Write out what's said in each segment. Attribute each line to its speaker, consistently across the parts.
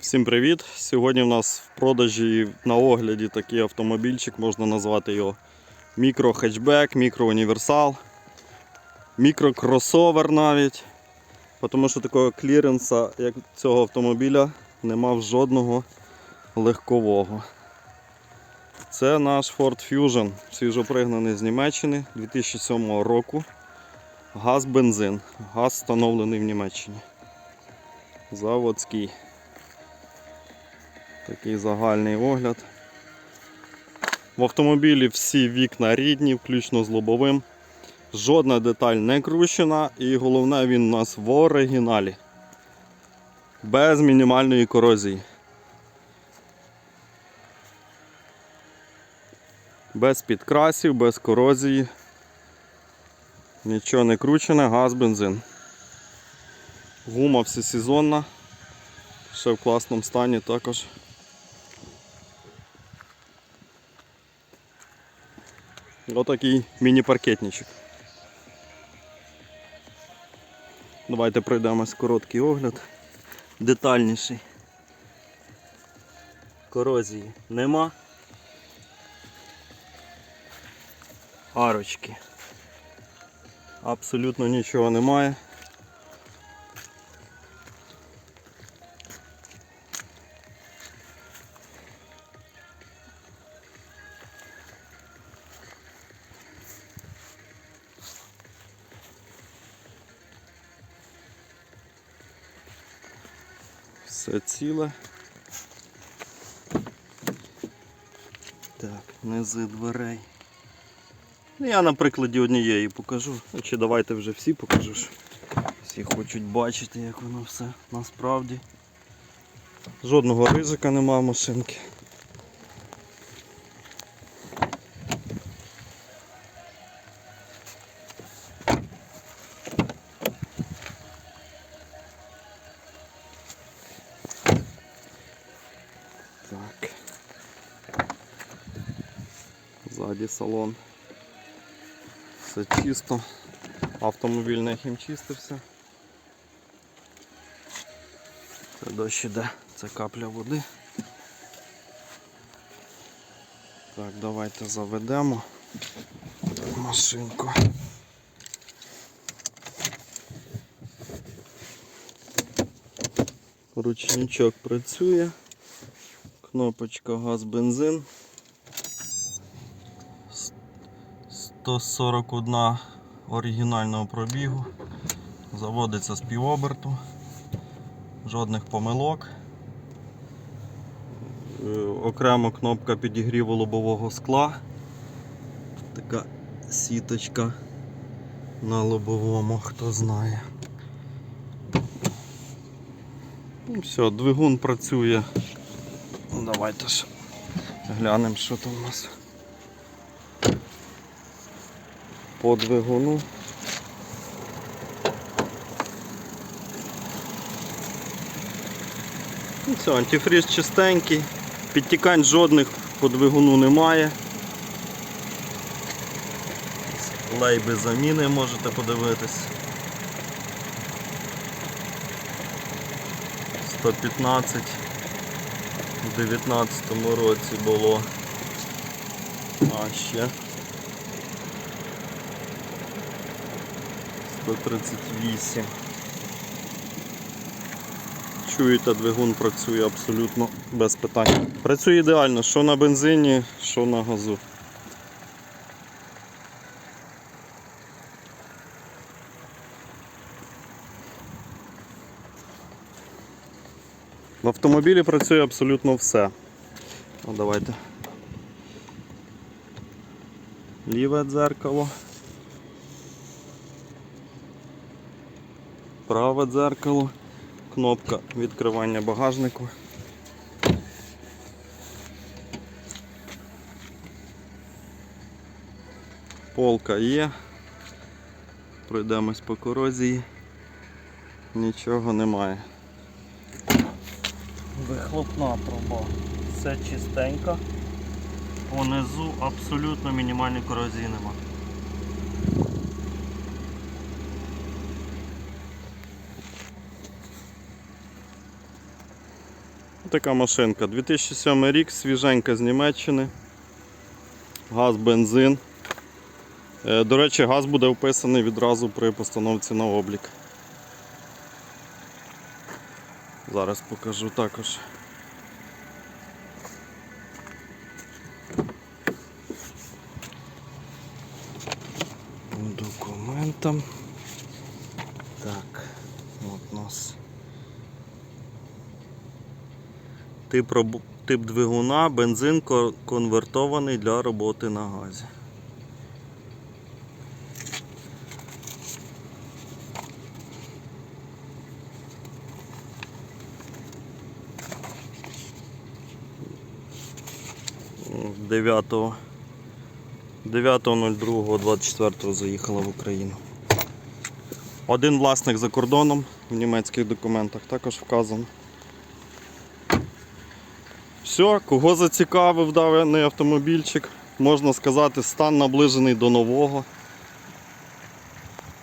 Speaker 1: Всім привіт! Сьогодні в нас в продажі на огляді такий автомобільчик, можна назвати його мікро-хетчбек, мікро-універсал, мікро-кросовер навіть. Тому що такого кліренса, як цього автомобіля, нема жодного легкового. Це наш Ford Fusion, свіжопригнаний з Німеччини 2007 року. Газ-бензин. Газ встановлений в Німеччині. Заводський. Такий загальний огляд. В автомобілі всі вікна рідні, включно з лобовим. Жодна деталь не крущена і головне він у нас в оригіналі. Без мінімальної корозії. Без підкрасів, без корозії. Нічого не кручене, газ, бензин. Гума всесезонна. Ще в класному стані також. Отакий міні-паркетничок. Давайте пройдемось короткий огляд. Детальніший. Корозії нема. Арочки. Абсолютно нічого немає. Все ціле. Так, низи дверей. Ну, Я на прикладі однієї покажу. Чи давайте вже всі покажу. що Всі хочуть бачити, як воно все насправді. Жодного ризика нема машинки. Ззаді салон. Все чисто. Автомобіль не хімчистився. Це дощ іде, це капля води. Так, давайте заведемо машинку. Ручничок працює. Кнопочка газ бензин. 141 оригінального пробігу. Заводиться з півоберту. Жодних помилок. Е, Окремо кнопка підігріву лобового скла. Така сіточка на лобовому, хто знає. Ну, все, двигун працює. Давайте ж глянемо, що там у нас. По двигуну. Ну, все, антифриз чистенький, підтікань жодних по двигуну немає. Лейби заміни можете подивитись. 115 у 19 році було. А ще 138. Чуєте, двигун працює абсолютно без питань. Працює ідеально, що на бензині, що на газу. В автомобілі працює абсолютно все. Ну, давайте. Ліве дзеркало. Праве дзеркало. Кнопка відкривання багажнику. Полка є. Пройдемось по корозії. Нічого немає. Вихлопна труба. Все чистенько. Понизу абсолютно мінімальної корозії нема. Така машинка. 2007 рік, свіженька з Німеччини. Газ, бензин. Е, До речі, газ буде вписаний відразу при постановці на облік. Зараз покажу також. Документам. Так, от нас. Тип, тип двигуна, бензин конвертований для роботи на газі. 9 9.02.24 заїхала в Україну. Один власник за кордоном в німецьких документах також вказано. Все, кого зацікавив даний автомобільчик, можна сказати, стан наближений до нового.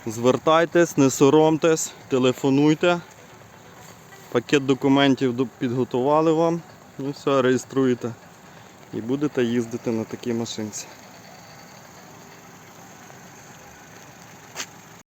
Speaker 1: Звертайтесь, не соромтесь, телефонуйте. Пакет документів підготували вам. Ну все, реєструєте. І будете їздити на такій машинці.